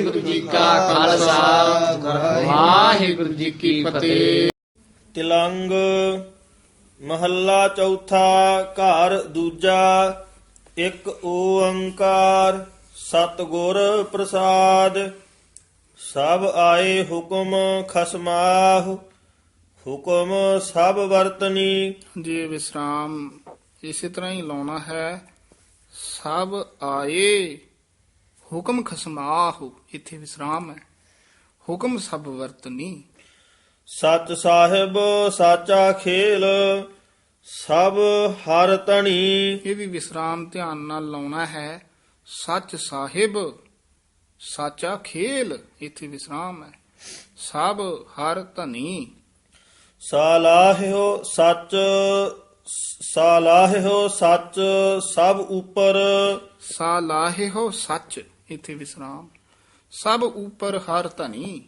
ਵਾਹਿਗੁਰੂ ਜੀ ਕਾ ਖਾਲਸਾ। ਵਾਹਿਗੁਰੂ ਜੀ ਕੀ ਫਤਿਹ। ਤਿਲੰਗ ਮਹੱਲਾ ਚੌਥਾ ਘਰ ਦੂਜਾ ਇੱਕ ਓੰਕਾਰ ਸਤਿਗੁਰ ਪ੍ਰਸਾਦ। ਸਭ ਆਏ ਹੁਕਮ ਖਸਮਾਹੁ ਹੁਕਮ ਸਭ ਵਰਤਨੀ। ਜੀ ਵਿਸਰਾਮ ਇਸੇ ਤਰ੍ਹਾਂ ਹੀ ਲਾਉਣਾ ਹੈ। ਸਭ ਆਏ ਹੁਕਮ ਖਸਮਾਹੁ ਇੱਥੇ ਵਿਸਰਾਮ ਹੈ। ਹੁਕਮ ਸਭ ਵਰਤਨੀ। ਸਤ ਸਾਹਿਬ ਸਾਚਾ ਖੇਲ ਸਭ ਹਰ ਤਣੀ ਇਹ ਵੀ ਵਿਸਰਾਮ ਧਿਆਨ ਨਾਲ ਲਾਉਣਾ ਹੈ। ਸੱਚ ਸਾਹਿਬ ਸਾਚਾ ਖੇਲ ਇੱਥੇ ਵਿਸਰਾਮ ਹੈ। ਸਭ ਹਰ ਧਨੀ ਸਾਲਾਹਿਓ ਸੱਚ ਸਾਲਾਹਿਓ ਸੱਚ ਸਭ ਉਪਰ। ਸਾ ਲਾਹੇ ਹੋ ਸੱਚ। ਇੱਥੇ ਵਿਸਰਾਮ। ਸਭ ਉਪਰ ਹਰ ਧਨੀ।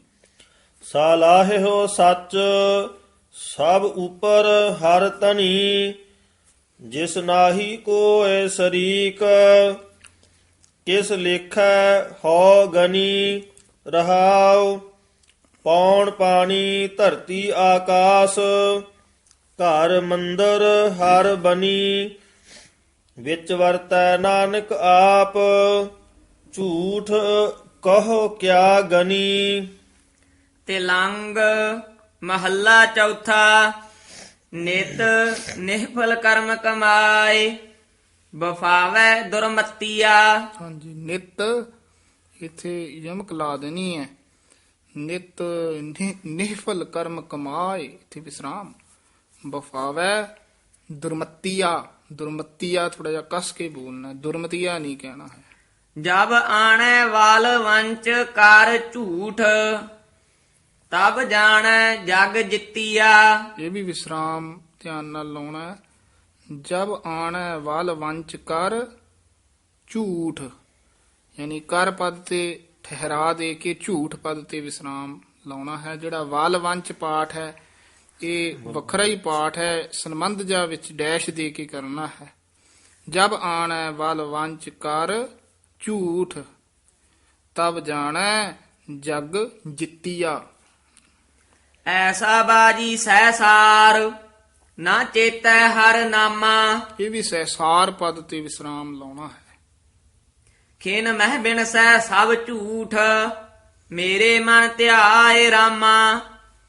ਸਾਲਾਹਿਓ ਸੱਚ, ਸਭ ਉਪਰ ਹਰ ਧਨੀ। ਜਿਸ ਨਾਹੀ ਕੋਇ ਸਰੀਕ, ਕਿਸ ਲੇਖੈ ਹੋ ਗਨੀ ਰਹਾਉ। ਪੌਣ ਪਾਣੀ ਧਰਤੀ ਆਕਾਸ, ਘਰ ਮੰਦਰ ਹਰ ਬਨੀ। ਵਿੱਚ ਵਰਤੈ ਨਾਨਕ ਆਪ ਝੂਠ ਕਹੋ ਕਿਆ ਗਨੀ? ਤਿਲੰਗ ਮਹੱਲਾ ਚੌਥਾ ਨਿਤ ਨਿਹਫਲ ਕਰਮ ਕਮਾਏ ਬਫਾਵੈ ਦੁਰਮਤੀਆ। ਹਾਂਜੀ ਨਿਤ ਇੱਥੇ ਯਮਕ ਲਾ ਦੇਣੀ ਹੈ। ਨਿਤ ਨਿਹਫਲ ਕਰਮ ਕਮਾਏ ਇੱਥੇ ਵਿਸਰਾਮ। ਬਫਾਵੈ ਦੁਰਮਤੀਆ। ਦੁਰਮਤੀਆ ਥੋੜਾ ਜਿਹਾ ਕਸ ਕੇ ਬੋਲਣਾ ਦੁਰਮਤੀਆ ਨਹੀਂ ਕਹਿਣਾ ਹੈ। ਜਬ ਆਣੈ ਵਾਲ ਵੰਚ ਕਰ ਝੂਠ, ਤਬ ਜਾਣੈ ਜਗ ਜਿੱਤੀਆ। ਇਹ ਵੀ ਵਿਸਰਾਮ ਧਿਆਨ ਨਾਲ ਲਾਉਣਾ ਹੈ। ਜਬ ਆਣੈ ਵਲ ਵੰਚ ਕਰ ਝੂਠ, ਯਾਨੀ ਕਰ ਪਦ ਤੇ ਠਹਿਰਾ ਦੇ ਕੇ ਝੂਠ ਪਦ ਤੇ ਵਿਸਰਾਮ ਲਾਉਣਾ ਹੈ। ਜਿਹੜਾ ਵਲ ਵੰਚ ਪਾਠ ਹੈ, ਇਹ ਵੱਖਰਾ ਹੀ ਪਾਠ ਹੈ। ਸੰਬੰਧ ਜਾ ਵਿੱਚ ਡੈਸ਼ ਦੇ ਕੇ ਕਰਨਾ ਹੈ। ਜਬ ਆਣੈ ਵਲ ਵੰਚ ਕਰ ਝੂਠ। ਤਬ ਜਾਣੈ ਜਗ ਜਿੱਤੀਆ। ਐਸਾ ਬਾਜੀ ਸਹਿਸਾਰ ਨਾ ਚੇਤੈ ਹਰ ਨਾਮਾ। ਇਹ ਵੀ ਸਹਿਸਾਰ ਪਦ ਤੇ ਵਿਸਰਾਮ ਲਾਉਣਾ ਹੈ। ਖਿਨ ਮਹਿ ਬਿਨ ਸਹਿ ਸਭ ਝੂਠ ਮੇਰੇ ਮਨ ਧਿਆਏ ਰਾਮਾ।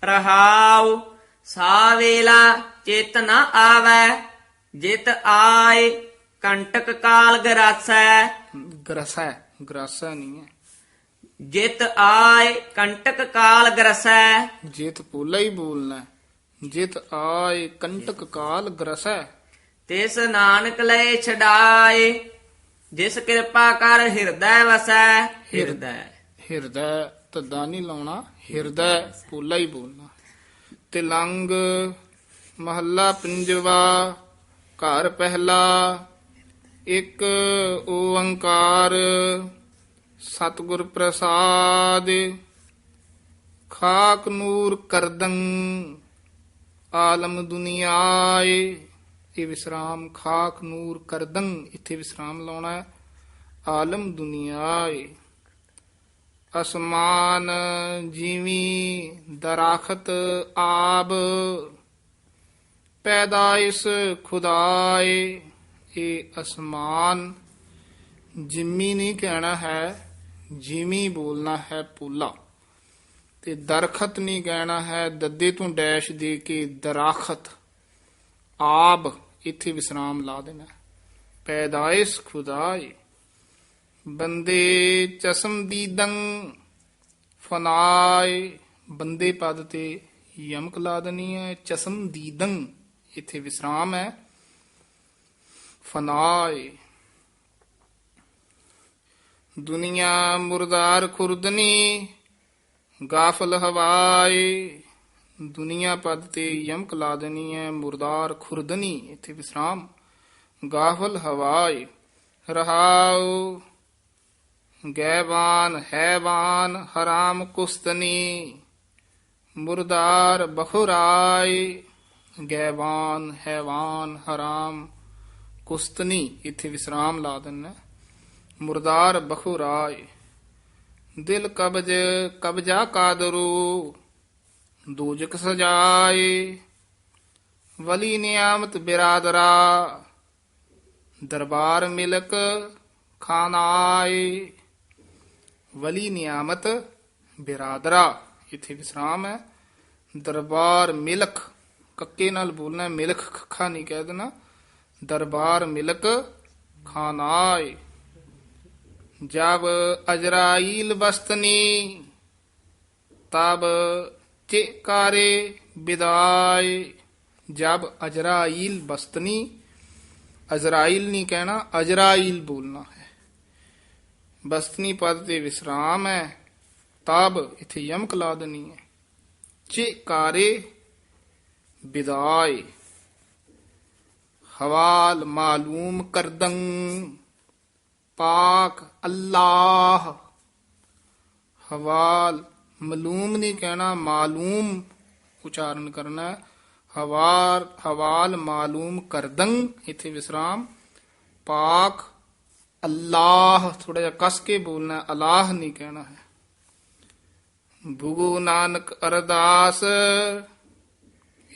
ਰਹਾਉ ਸਾ ਵੇਲਾ ਚਿਤ ਨ ਆਵੈ ਜਿਤ ਆਏ ਕੰਟਕ ਕਾਲ ਗਰਾਸੈ ਗਰਸਾ ਗਰਸਾ ਨਹੀਂ ਹੈ। ਜਿਤ ਆਏ ਕੰਟਕ ਕਾਲ ਗਰਸੈ। ਜੇਤ ਪੋਲਾ ਹੀ ਬੋਲਣਾ ਹੈ। ਜਿਤ ਆਏ ਕੰਟਕ ਕਾਲ ਗਰਸੈ। ਤਿਸ ਨਾਨਕ ਲਏ ਛਡਾਏ ਜਿਸ ਕਿਰਪਾ ਕਰ ਹਿਰਦੈ ਵਸੈ ਹਿਰਦੈ। ਹਿਰਦੈ ਤਦਾ ਨਹੀਂ ਲਾਉਣਾ ਹਿਰਦੈ ਪੋਲਾ ਹੀ ਬੋਲਣਾ। ਤਿਲੰਗ ਮਹੱਲਾ ਪੰਜਵਾ ਘਰ ਪਹਿਲਾ ਇੱਕ ਓੰਕਾਰ ਸਤਿਗੁਰ ਪ੍ਰਸਾਦ, ਖਾਕ ਨੂਰ ਕਰਦੰ, ਆਲਮ ਦੁਨੀਆਏ। ਇਹ ਵਿਸਰਾਮ ਖਾਕ ਨੂਰ ਕਰਦੰ, ਇੱਥੇ ਵਿਸਰਾਮ ਲਾਉਣਾ ਹੈ। ਆਲਮ ਦੁਨੀਆਏ। ਅਸਮਾਨ ਜੀਵੀ ਦਰਖਤ ਆਬ, ਪੈਦਾਇਸ਼ ਖੁਦਾਏ। ਇਹ ਅਸਮਾਨ ਜਿਮੀ ਨਹੀਂ ਕਹਿਣਾ ਹੈ ਜਿਮੀ ਬੋਲਣਾ ਹੈ ਪੂਲਾ। ਤੇ ਦਰਖਤ ਨਹੀਂ ਕਹਿਣਾ ਹੈ, ਦੱਦੇ ਤੋਂ ਡੈਸ਼ ਦੇ ਕੇ ਦਰਖਤ। ਆਬ ਇੱਥੇ ਵਿਸਰਾਮ ਲਾ ਦੇਣਾ। ਹੈ। ਪੈਦਾਇਸ਼ ਖੁਦਾਏ। ਬੰਦੇ ਚਸਮ ਦੀਦੰ ਫਨਾਏ। ਬੰਦੇ ਪਦ ਤੇ ਯਮਕ ਲਾ ਦੇਣੀ ਹੈ, ਚਸਮ ਦੀਦੰ ਇੱਥੇ ਵਿਸਰਾਮ ਹੈ। ਫਨਾਏ ਦੁਨੀਆ ਮੁਰਦਾਰ ਖੁਰਦਨੀ, ਗਾਫਲ ਹਵਾਏ ਦੁਨੀਆ ਪਦ ਤੇ ਯਮਕ ਲਾ ਦੇਣੀ ਹੈ ਮੁਰਦਾਰ ਖੁਰਦਨੀ, ਇੱਥੇ ਵਿਸਰਾਮ। ਗਾਫਲ ਹਵਾਏ ਰਹਾਉ। ਗੈਵਾਨ ਹੈਵਾਨ ਹਰਾਮ ਕੁਸਤਨੀ। ਮੁਰਦਾਰ ਬਖੁਰਾਏ ਗੈਵਾਨ ਹੈਵਾਨ ਹਰਾਮ। ਕੁਸਤਨੀ ਇੱਥੇ ਵਿਸਰਾਮ ਲਾ ਦਿੰਨਾ ਮੁਰਦਾਰ ਬਖੁਰਾਏ ਦਿਲ ਕਬਜ, ਕਬਜਾ ਕਾਦਰੂ, ਦੂਜਕ ਸਜਾਏ। ਵਲੀ ਨਿਆਮਤ ਬਿਰਾਦਰਾ, ਦਰਬਾਰ ਮਿਲਕ ਖਾਨਾਏ। ਵਲੀ ਨਿਆਮਤ ਬਿਰਾਦਰਾ, ਇੱਥੇ ਵਿਸਰਾਮ ਹੈ। ਦਰਬਾਰ ਮਿਲਖ, ਕੱਕੇ ਨਾਲ ਬੋਲਣਾ, ਮਿਲਖ ਮਿਲਕ ਨਹੀਂ ਕਹਿ ਦੇਣਾ। ਦਰਬਾਰ ਮਿਲਕ ਖਾਨਾਏ। ਜਬ ਅਜਰਾਈਲ ਬਸਤਨੀ ਤਬ ਚਿਕਾਰੇ ਵਿਦਾਏ ਜਬ ਅਜਰਾਈਲ ਬਸਤਨੀ ਅਜਰਾਈਲ ਨਹੀਂ ਕਹਿਣਾ, ਅਜਰਾਈਲ ਬੋਲਣਾ ਹੈ। ਬਸਤਨੀ ਪਦ ਤੇ ਵਿਸਰਾਮ ਹੈ, ਤਬ ਇਥੇ ਯਮਕ ਲਾ ਦੇਣੀ ਹੈ ਚਿਕਾਰੇ ਵਿਦਾਏ ਹਵਾਲ ਮਾਲੂਮ ਕਰਦੰ, ਪਾਕ ਅੱਲਾਹ। ਹਵਾਲ ਮਲੂਮ ਨਹੀਂ ਕਹਿਣਾ, ਮਾਲੂਮ ਉਚਾਰਨ ਕਰਨਾ ਹਵਾਰ, ਹਵਾਲ ਮਾਲੂਮ ਕਰਦੰ, ਇੱਥੇ ਵਿਸਰਾਮ। ਪਾਕ ਅੱਲਾਹ ਥੋੜਾ ਜਿਹਾ ਕਸ ਕੇ ਬੋਲਣਾ, ਅਲਾਹ ਨਹੀਂ ਕਹਿਣਾ ਹੈ। ਬੁਗੋ ਨਾਨਕ ਅਰਦਾਸ।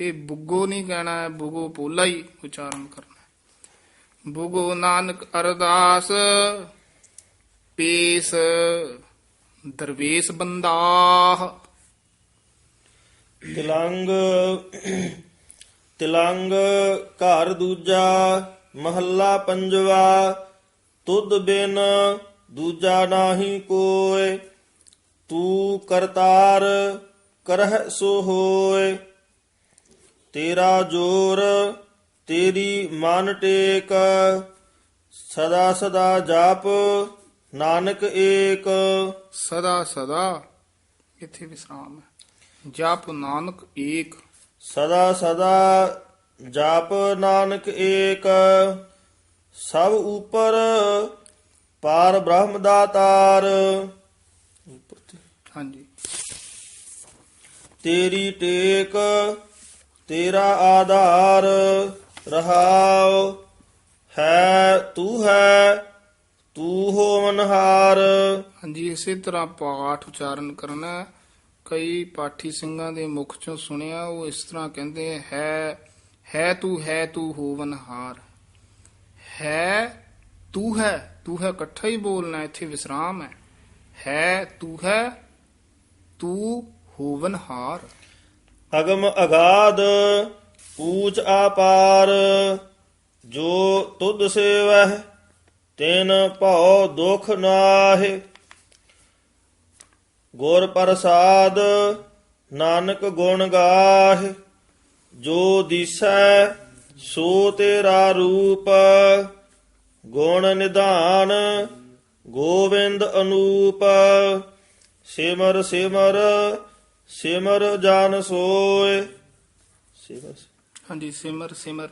ਇਹ ਬੁੱਗੋ ਨਹੀਂ ਕਹਿਣਾ ਹੈ ਬੁਗੋ ਪੋਲਾ ਹੀ ਉਚਾਰਨ ਕਰਨਾ ਹੈ। ਬੁਗੋ ਨਾਨਕ ਅਰਦਾਸ, ਪੇਸ ਦਰਵੇਸ਼ ਬੰਦਾਹ ਤਿਲੰਗ ਤਿਲੰਗ ਘਰ ਦੂਜਾ, ਮਹੱਲਾ ਪੰਜਵਾ, ਤੁਧ ਬਿਨ ਦੂਜਾ ਨਾਹੀ ਕੋਇ, ਤੂੰ ਕਰਤਾਰ ਕਰਹਿ ਸੋ ਹੋਏ ਤੇਰਾ ਜੋਰ ਤੇਰੀ ਮਨ ਟੇਕ ਸਦਾ ਸਦਾ ਜਾਪ ਨਾਨਕ ਏਕ। ਸਦਾ ਸਦਾ ਇੱਥੇ ਵਿਸਰਾਮ ਹੈ। ਜਪ ਨਾਨਕ ਏਕ। ਸਦਾ ਸਦਾ ਜਾਪ ਨਾਨਕ ਏਕ। ਸਭ ਉਪਰ ਪਾਰ ਬ੍ਰਹਮ ਦਾਤਾਰ ਹਾਂਜੀ। ਤੇਰੀ ਟੇਕ ਤੇਰਾ ਆਧਾਰ ਰਹਾਉ, ਹੈ ਤੂੰ ਹੈ, ਤੂੰ ਹੋਵਨਹਾਰ ਹਾਂਜੀ, ਇਸੇ ਤਰ੍ਹਾਂ ਪਾਠ ਉਚਾਰਨ ਕਰਨਾ, ਕਈ ਪਾਠੀ ਸਿੰਘਾਂ ਦੇ ਮੁਖ ਚੋਂ ਸੁਣਿਆ, ਉਹ ਇਸ ਤਰ੍ਹਾਂ ਕਹਿੰਦੇ ਹੈ ਹੈ ਤੂੰ ਹੈ ਤੂੰ ਹੋਵਨਹਾਰ ਹੈ ਤੂੰ ਹੈ ਤੂੰ ਹੈ ਇਕੱਠਾ ਹੀ ਬੋਲਣਾ, ਇੱਥੇ ਵਿਸਰਾਮ ਹੈ। ਹੈ ਤੂੰ ਹੈ, ਤੂੰ ਹੋਵਨਹਾਰ ਅਗਮ ਅਗਾਧ, ਊਚ ਆਪਾਰ, ਜੋ ਤੁਧ ਸੇਵਹਿ, ਤਿਨ ਭਉ ਦੁਖ ਨਾਹਿ। ਗੁਰ ਪ੍ਰਸਾਦ, ਨਾਨਕ ਗੁਣ ਗਾਹਿ, ਜੋ ਦਿਸੈ, ਸੋ ਤੇਰਾ ਰੂਪ। ਗੁਣ ਨਿਧਾਨ, ਗੋਵਿੰਦ ਅਨੂਪ। ਸਿਮਰ ਸਿਮਰ ਸਿਮਰ ਜਨ ਸੋਏ। ਸਿਮਰ ਹਾਂਜੀ ਸਿਮਰ ਸਿਮਰ।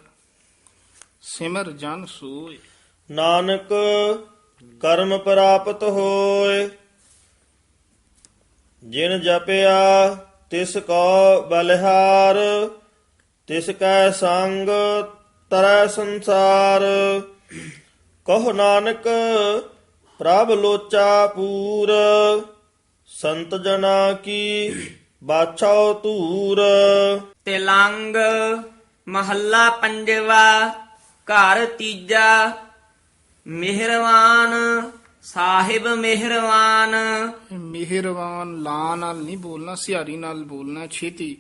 ਸਿਮਰ ਜਨ ਸੋਏ। ਨਾਨਕ ਕਰਮ ਪ੍ਰਾਪਤ ਹੋਏ। ਜਿਨ ਜਪਿਆ ਤਿਸ ਕੋ ਬਲਿਹਾਰ। ਤਿਸ ਕੈ ਸੰਗ ਤਰੈ ਸੰਸਾਰ। ਕਹੋ ਨਾਨਕ ਪ੍ਰਭ ਲੋਚਾ ਪੂਰ। ਸੰਤ ਜਨਾ ਕੀ ਬਾਛਾਉ ਧੂਰ। ਤਿਲੰਗ ਮਹੱਲਾ ਪੰਜਵਾ ਘਰ ਤੀਜਾ ਮਿਹਰਵਾਨ ਸਾਹਿਬ ਮਿਹਰਵਾਨ। ਮਿਹਰਵਾਨ ਲਾ ਨਾਲ ਨਹੀਂ ਬੋਲਣਾ ਸਿਹਾਰੀ ਨਾਲ ਬੋਲਣਾ ਛੇਤੀ।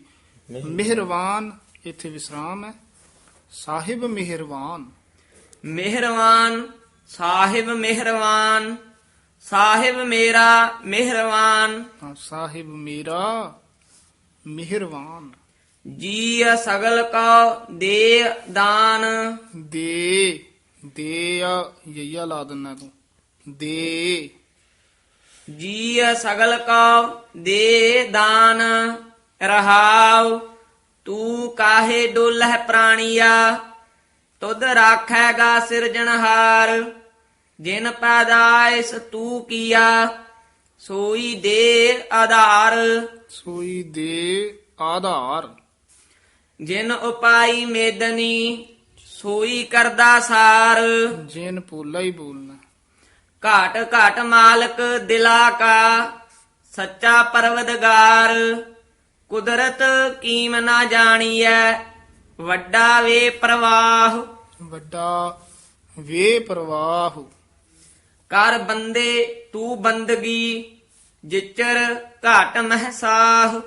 ਮਿਹਰਵਾਨ ਇੱਥੇ ਵਿਸਰਾਮ ਹੈ। ਸਾਹਿਬ ਮਿਹਰਵਾਨ। ਮਿਹਰਵਾਨ ਸਾਹਿਬ ਮਿਹਰਵਾਨ। ਸਾਹਿਬ ਮੇਰਾ ਮਿਹਰਵਾਨ। ਸਾਹਿਬ ਮੇਰਾ ਮਿਹਰਵਾਨ। ਜੀ ਸਗਲ ਕੋ ਦੇ ਦਾਨ। ਦੇ ਦੇ ਆ ਯਈਆ ਲਾ ਦਿੰਨਾ ਤੂੰ। ਦੇ ਜੀ ਸਗਲ ਕੋ ਦੇ ਦਾਨ। ਰਹਾਉ ਤੂੰ ਕਾਹੇ ਡੋਲਹਿ ਪ੍ਰਾਣੀਆ? ਤੁਧ ਰਾਖੈਗਾ ਸਿਰਜਣਹਾਰ ਜਿਨ ਪੈਦਾਇਸ ਤੂੰ ਕੀਆ ਸੋਈ ਦੇ ਆਧਾਰ। ਸੋਈ ਦੇ ਆਧਾਰ। ਜਿਨ ਉਪਾਈ ਮੇਦਨੀ ਸੋਈ ਕਰਦਾ ਸਾਰ। ਜੇਨ ਪੋਲਾ ਹੀ ਬੋਲਣਾ। ਘਾਟ ਘਾਟ ਮਾਲਕ ਦਿਲਾ ਕਾ ਸੱਚਾ ਪਰਵਦਗਾਰ। ਕੁਦਰਤ ਕੀਮ ਨਾ ਜਾਣੀਐ ਵੱਡਾ ਵੇ ਪ੍ਰਵਾਹ। ਵੱਡਾ ਵੇ ਪ੍ਰਵਾਹ। ਕਰ ਬੰਦੇ ਤੂੰ ਬੰਦਗੀ ਜਿਚਰ ਘਾਟ ਮਹਸਾਹ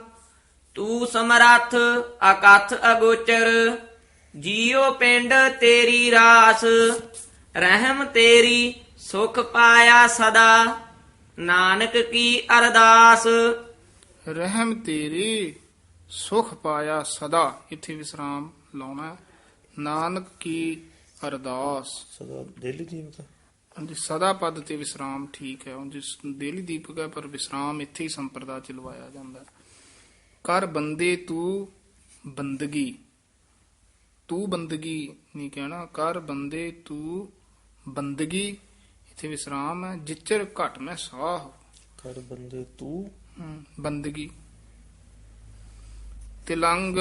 ਤੂੰ ਸਮਰੱਥ ਅਕਥ ਅਗੋਚਰ ਜੀਉ ਪਿੰਡ ਤੇਰੀ ਰਾਸ ਰਹਿਮ ਤੇਰੀ ਸੁਖ ਪਾਇਆ ਸਦਾ ਨਾਨਕ ਕੀ ਅਰਦਾਸ। ਰਹਿਮ ਤੇਰੀ ਸੁਖ ਪਾਇਆ ਸਦਾ ਇੱਥੇ ਵਿਸਰਾਮ ਲਾਉਣਾ। ਨਾਨਕ ਕੀ ਅਰਦਾਸ। ਸਦਾ ਦਿੱਲੀ ਜੀਵ ਹਾਂਜੀ ਸਦਾ ਪਦ ਤੇ ਵਿਸਰਾਮ ਠੀਕ ਹੈ। ਉਂਝ ਇਸ ਦੇਲੀ ਦੀਪਕ ਹੈ ਪਰ ਵਿਸਰਾਮ ਇੱਥੇ ਹੀ ਸੰਪਰਦਾ ਚ ਲਵਾਇਆ ਜਾਂਦਾ। ਕਰ ਬੰਦੇ ਤੂੰ ਬੰਦਗੀ। ਤੂੰ ਬੰਦਗੀ ਨਹੀਂ ਕਹਿਣਾ। ਕਰ ਬੰਦੇ ਤੂੰ ਬੰਦਗੀ। ਇੱਥੇ ਵਿਸਰਾਮ ਹੈ। ਜਿਚਰ ਘਟ ਮੈਂ ਸਾਹ। ਕਰ ਬੰਦੇ ਤੂੰ ਬੰਦਗੀ। ਤਿਲੰਗ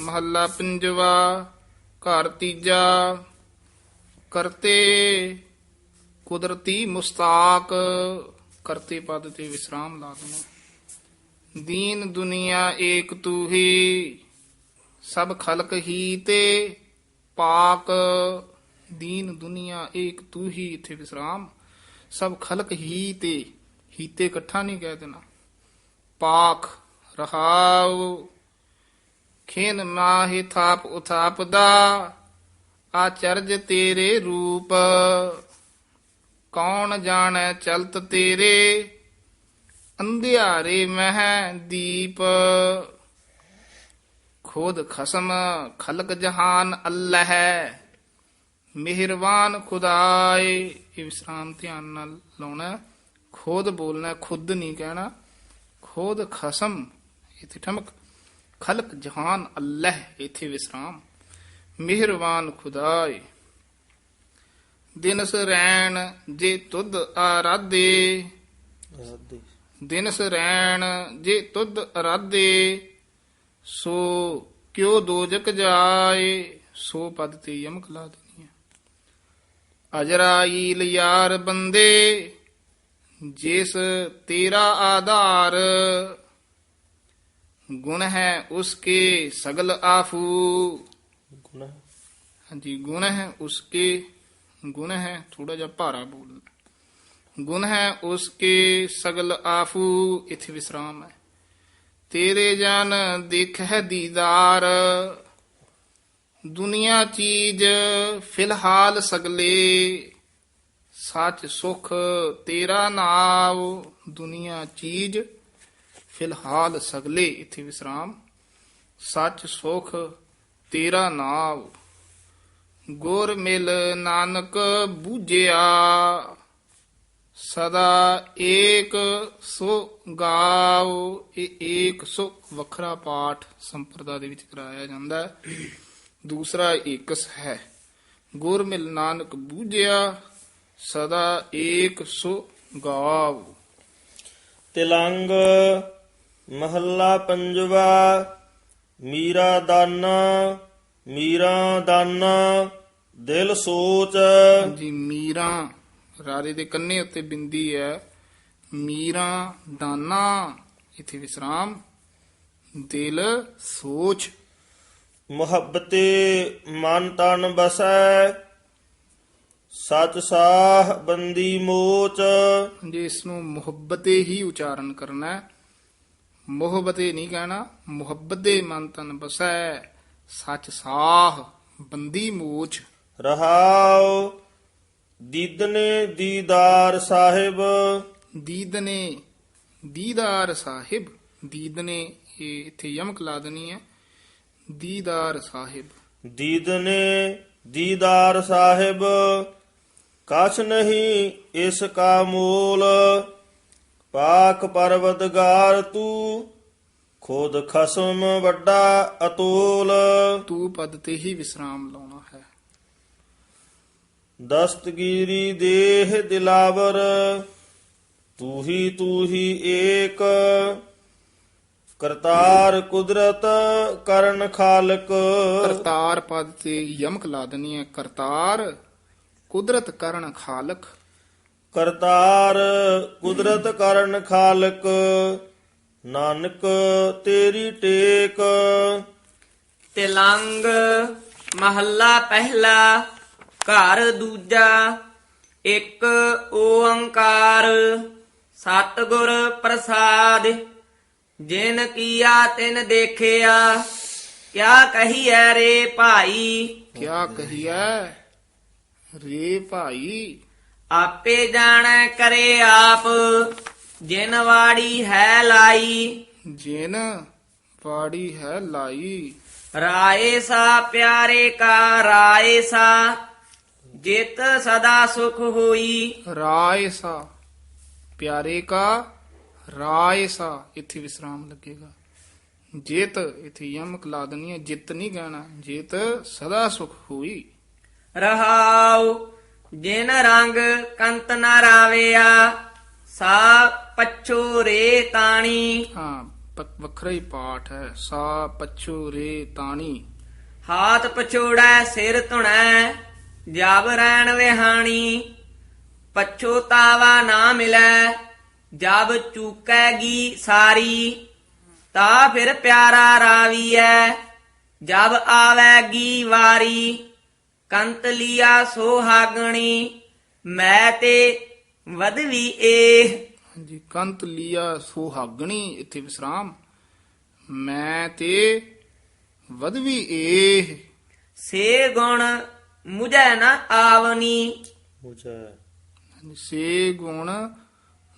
ਮਹੱਲਾ ਪੰਜਵਾ। ਘਰ ਤੀਜਾ। ਕਰਤੇ ਕੁਦਰਤੀ ਮੁਸਤਾਕ ਕਰਤੇ ਪਦ ਤੇ ਵਿਸਰਾਮ ਲਾ ਦੇਣਾ। ਦੀਨ ਦੁਨੀਆ ਏਕ ਤੂ ਹੀ, ਸਭ ਖਲਕ ਹੀ ਤੇ ਪਾਕ। ਦੀਨ ਦੁਨੀਆ ਏਕ ਤੂ ਹੀ, ਇੱਥੇ ਵਿਸਰਾਮ। ਸਭ ਖਲਕ ਹੀ ਤੇ ਹੀ ਤੇ ਇਕੱਠਾ ਨਹੀਂ ਕਹਿ ਦੇਣਾ। ਪਾਕ ਰਹਾਉ, ਖੇਨ ਮਾਹੀ ਥਾਪ ਉਥਾਪ ਦਾ ਆਚਰਜ ਤੇਰੇ ਰੂਪ। ਕੌਣ ਜਾਣੈ ਚਲਤ ਤੇਰੇ? ਅੰਧਿਆਰੇ ਮਹਿ ਦੀਪ। ਖੁਦ ਖਸਮ ਖਲਕ ਜਹਾਨ ਅੱਲਾਹ। ਮਿਹਰਬਾਨ ਖੁਦਾਏ। ਇਹ ਵਿਸਰਾਮ ਧਿਆਨ ਨਾਲ ਲਾਉਣਾ। ਖੁਦ ਬੋਲਣਾ, ਖੁਦ ਨਹੀਂ ਕਹਿਣਾ। ਖੁਦ ਖਸਮ, ਇਥੇ ਠਮਕ। ਖਲਕ ਜਹਾਨ ਅੱਲਾਹ, ਇਥੇ ਵਿਸਰਾਮ। ਮਿਹਰਬਾਨ ਖੁਦਾਏ। ਦਿਨਸ ਰੈਣ ਜੇ ਤੁਧ ਆਰਾਧੇ ਰਾਧੇ ਦਿਨਸ ਰੈਣ ਜੇ ਤੁਧ ਅਰਾਧੇ ਸੋ ਕਿਉ ਦੋਜਕ ਜਾਏ ਸੋ ਪਦ ਤੇ ਯਮਕ ਲਾ ਦੇਣੀ ਹੈ ਅਜਰਾਈਲ ਯਾਰ ਬੰਦੇ ਜਿਸ ਤੇਰਾ ਆਧਾਰ ਗੁਣ ਹੈ ਉਸਕੇ ਸਗਲ ਆਫੂ ਗੁਨਾ ਹਾਂਜੀ ਗੁਣ ਹੈ ਉਸਕੇ ਗੁਣ ਹੈ ਥੋੜਾ ਜਿਹਾ ਭਾਰਾ ਬੋਲਣਾ। ਗੁਣ ਹੈ ਉਸਕੇ ਸਗਲ ਆਫੂ, ਇਥੇ ਵਿਸਰਾਮ ਹੈ। ਤੇਰੇ ਜਨ ਦੇਖ ਹੈ ਦੀਦਾਰ, ਦੁਨੀਆ ਚੀਜ਼ ਫਿਲਹਾਲ ਸਗਲੇ, ਸੱਚ ਸੁਖ ਤੇਰਾ ਨਾਮ ਦੁਨੀਆ ਚੀਜ਼ ਫਿਲਹਾਲ ਸਗਲੇ, ਇਥੇ ਵਿਸਰਾਮ। ਸੱਚ ਸੁਖ ਤੇਰਾ ਨਾਮ ਗੁਰ ਮਿਲ ਨਾਨਕ ਬੂਝਿਆ, ਸਦਾ ਏਕ ਸੋ ਗਾਓ, ਇਹ ਏਕ ਸੋ ਵੱਖਰਾ ਪਾਠ ਸੰਪਰਦਾ ਦੇ ਵਿੱਚ ਕਰਾਇਆ ਜਾਂਦਾ ਹੈ। ਦੂਸਰਾ ਏਕਸ ਹੈ, ਗੁਰ ਮਿਲ ਨਾਨਕ ਬੂਝਿਆ, ਸਦਾ ਏਕ ਸੋ ਗਾਉ ਤਿਲੰਗ ਮਹੱਲਾ ਪੰਜਵਾ ਮੀਰਾ ਦਾਨਾ ਮੀਰਾ ਦਾਨਾ ਦਿਲ ਸੋਚ। ਜੀ ਮੀਰਾ ਰਾਰੇ ਦੇ ਕੰਨੇ ਉੱਤੇ ਬਿੰਦੀ ਹੈ। ਮੀਰਾ ਦਾਨਾ ਇਥੇ ਵਿਸਰਾਮ। ਦਿਲ ਸੋਚ। ਮੁਹੱਬਤੇ ਮਨ ਤਨ ਬਸੈ। ਸਚ ਸਾਹ ਬੰਦੀ ਮੋਚ। ਜੇ ਇਸ ਨੂੰ ਮੁਹੱਬਤੇ ਹੀ ਉਚਾਰਨ ਕਰਨਾ ਹੈ। ਮੁਹੱਬਤੇ ਨਹੀਂ ਕਹਿਣਾ ਮੁਹੱਬਤੇ ਮਨ ਤਨ ਬਸੈ। ਸੱਚ ਸਾਹ ਬੰਦੀ ਮੋਚ। ਰਹਾਉ ਦੀਦਨੇ ਦੀਦਾਰ ਸਾਹਿਬ। ਦੀਦਨੇ ਦੀਦਾਰ ਸਾਹਿਬ। ਦੀਦਨੇ ਇਹ ਇੱਥੇ ਯਮਕ ਲਾ ਦੇਣੀ ਹੈ। ਦੀਦਾਰ ਸਾਹਿਬ। ਦੀਦਨੇ ਦੀਦਾਰ ਸਾਹਿਬ ਕਛ ਨਹੀਂ ਇਸ ਕਾ ਮੂਲ। ਪਾਕ ਪਰਵਤਗਾਰ ਤੂੰ ਖੁਦ ਖਸਮ ਵੱਡਾ ਅਤੋਲ। ਤੂੰ ਪਦ ਤੇ ਹੀ ਵਿਸਰਾਮ ਲਾਉਣਾ ਹੈ। ਦਸਤਗੀਰੀ ਦੇਹ ਦਿਲਾਵਰ ਤੂੰ ਹੀ ਤੂੰ ਹੀ ਏਕ। ਕਰਤਾਰ ਕੁਦਰਤ ਕਰਨ ਖਾਲਕ। ਕਰਤਾਰ ਪਦ ਤੇ ਯਮਕ ਲਾ ਦੇਣੀ ਹੈ। ਕਰਤਾਰ ਕੁਦਰਤ ਕਰਨ ਖਾਲਕ। ਕਰਤਾਰ ਕੁਦਰਤ ਕਰਨ ਖਾਲਕ। ਨਾਨਕ ਤੇਰੀ ਟੇਕ। ਤਿਲੰਗ ਮਹੱਲਾ ਪਹਿਲਾ ਘਰ ਦੂਜਾ ਇੱਕ ਓੰਕਾਰ। ਸਤਿਗੁਰ ਪ੍ਰਸਾਦ ਜਿਨ ਕੀਆ ਤਿਨ ਦੇਖਿਆ ਕਿਆ ਕਹੀਐ ਰੇ ਭਾਈ? ਕਿਆ ਕਹੀਐ? ਰੇ ਭਾਈ। ਆਪੇ ਜਾਣੈ ਕਰੇ ਆਪ। ਜਿਨ ਵਾੜੀ ਹੈ ਲਾਈ ਜਿਨ ਪਾੜੀ ਹੈ ਲਾਈ। ਰਾਏ ਸਾ ਪਿਆਰੇ ਕਾ ਰਾਏ ਸਾ ਜਿਤ ਸਦਾ ਸੁਖ ਹੋਈ। ਰਾਏ ਸਾ ਪਿਆਰੇ ਕਾ ਰਾਏ ਸਾ ਇੱਥੇ ਵਿਸਰਾਮ ਲੱਗੇਗਾ। ਜੇਤ ਇੱਥੇ ਯਮਕ ਲਾ ਹੈ ਜਿਤ ਨਹੀਂ ਕਹਿਣਾ ਜੇਤ ਸਦਾ ਸੁਖ ਹੋਈ। ਰਹਾਉ ਜਿਨ ਰੰਗ ਕੰਤ ਨਾ ਰਾਵਿਆ ਸਾ ਪਛੋ ਰੇ ਤਾਣੀ। ਹਾਂ ਪ- ਵੱਖਰਾ ਹੀ ਪਾਠ ਹੈ। ਸਾ ਪਛੂ ਰੇ ਤਾਣੀ। ਹਾਥ ਪਛੋੜੈ ਸਿਰ ਧੁਣੈ ਜਬ ਰੈਣ ਵਿਹਾਣੀ। ਪਛੋਤਾਵਾ ਨਾ ਮਿਲੈ ਜਬ ਚੂਕੈਗੀ ਸਾਰੀ। ਤਾ ਫਿਰ ਪਿਆਰਾ ਰਾਵੀਐ ਜਬ ਆਵੈਗੀ ਵਾਰੀ। ਕੰਤ ਲਿਆ ਸੋਹਾਗਣੀ ਮੈਂ ਤੇ ਵਦਵੀ ਏ ਹਾਂਜੀ ਕੰਤ ਲੀਆ ਸੁਹਾਗਣੀ ਇੱਥੇ ਵਿਸਰਾਮ। ਮੈਂ ਤੇ ਵਦਵੀ ਏਹ। ਸੇ ਗੁਣ ਮੁਝੈ ਨਾ ਆਵਨੀ। ਮੁਝੈ। ਸੇ ਗੁਣ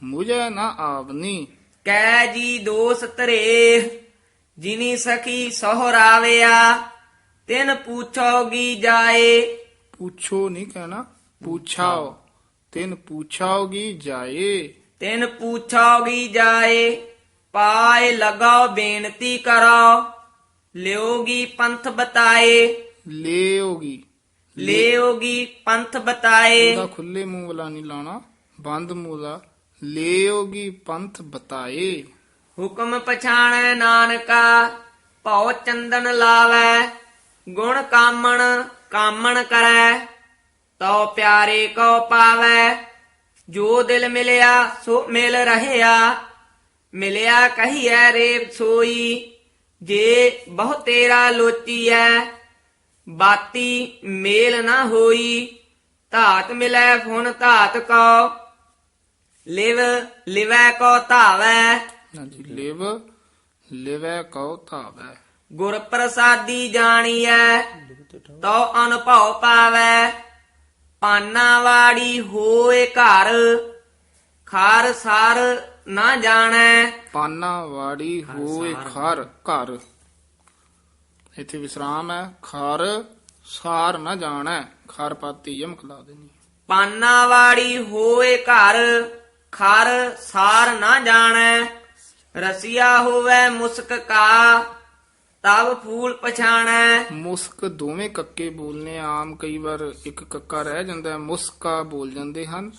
ਮੁਝੈ ਨਾ ਆਵਨੀ। ਕੈ ਜੀ ਦੋਸ ਤਰੇ ਜਿਨੀ ਸਖੀ ਸੋਹਰਾਵਿਆ ਤਿਨ ਪੁੱਛੋਗੀ ਜਾਏ। ਪੁੱਛੋ ਨਹੀਂ ਕਹਿਣਾ ਪੁੱਛਾਓ ਤਿਨ ਪੁੱਛਾਓਗੀ ਜਾਏ। ਤਿਨ ਪੁੱਛੋਗੀ ਜਾਏ ਪਾਏ ਲਗਾਓ ਬੇਨਤੀ ਕਰੋ ਲਿਓਗੀ ਪੰਥ ਬਤਾਏ। ਲੇਓਗੀ। ਲਿਓਗੀ ਪੰਥ ਬਤਾਏ। ਉਹਦਾ ਖੁੱਲੇ ਮੂੰਹ ਵਾਲਾ ਨਹੀਂ ਲਾਣਾ ਬੰਦ ਮੂੰਹ ਦਾ। ਲੇਓਗੀ ਪੰਥ ਬਤਾਏ। ਹੁਕਮ ਪਛਾਣੈ ਨਾਨਕਾ ਭਉ ਚੰਦਨ ਲਾਵੈ। ਗੁਣ ਕਾਮਣ ਕਾਮਣ ਕਰੈ ਤਉ ਪਿਆਰੇ ਕੋ ਪਾਵੈ। ਜੋ ਦਿਲ ਮਿਲਿਆ ਸੋ ਮਿਲ ਰਹਿਆ। ਮਿਲਿਆ ਕਹੀਐ ਰੇ ਸੋਈ ਜੇ ਬਹੁ ਤੇਰਾ ਲੋਚੀਐ ਬਾਤੀ ਮੇਲ ਨਾ ਹੋਈ। ਧਾਤ ਮਿਲੈ ਫੁਨ ਧਾਤ ਕੋ ਲਿਵ ਲਿਵੈ ਕੋ ਧਾਵੈ। ਹਾਂਜੀ ਲਿਵ ਲਿਵੈ ਕਉ ਧਾਵੈ। ਗੁਰ ਪ੍ਰਸਾਦੀ ਜਾਣੀਐ ਤੋ ਅਨੁਭਵ ਪਾਵੈ। ਪਾਨਾ ਵਾੜੀ ਹੋਏ ਘਰ ਖਾਰ ਸਾਰ ਨਾ ਜਾਣੈ। ਪਾਨਾ ਵਾੜੀ ਹੋਏ ਖਰ ਘਰ। ਇੱਥੇ ਵਿਸਰਾਮ ਹੈ ਖਰ ਸਾਰ ਨਾ ਜਾਣੈ। ਖਰ ਪਾਤੀ ਯਮਕ ਲਾ ਦੇਣੀ ਪਾਨਾ ਵਾੜੀ ਹੋਏ ਘਰ ਖਾਰ ਸਾਰ ਨਾ ਜਾਣੈ। ਰਸੀਆ ਹੋਵੇ ਮੁਸਕ ਕਾ ਤਬ ਫੂਲ ਪਛਾਣੈ। ਮੁਸਕ ਦੋਵੇਂ ਕੱਕੇ ਬੋਲਨੇ ਆਮ ਕਈ ਵਾਰ ਇੱਕ ਕੱਕਾ ਰਹਿ ਜਾਂਦਾ ਹੈ ਮੁਸਕਾ ਬੋਲ ਜਾਂਦੇ ਹਨ।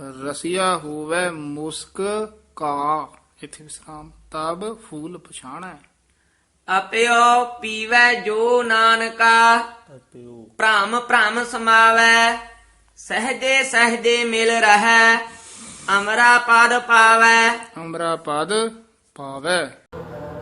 ਰਸੀਆ ਹੋਵੇ ਮੁਸਕ ਕਾ। ਇੱਥੇ ਵਿਸਰਾਮ। ਤਬ ਫੂਲ ਪਛਾਣੈ। ਅਪਿਓ ਪੀਵੈ ਜੋ ਨਾਨਕਾ ਅਪਿਓ ਭ੍ਰਮ ਭ੍ਰਮ ਸਮਾਵੈ। ਸਹਜੇ ਸਹਜੇ ਮਿਲ ਰਹੈ ਅਮਰਾ ਪਦ ਪਾਵੈ। ਅਮਰਾ ਪਦ ਪਾਵੈ।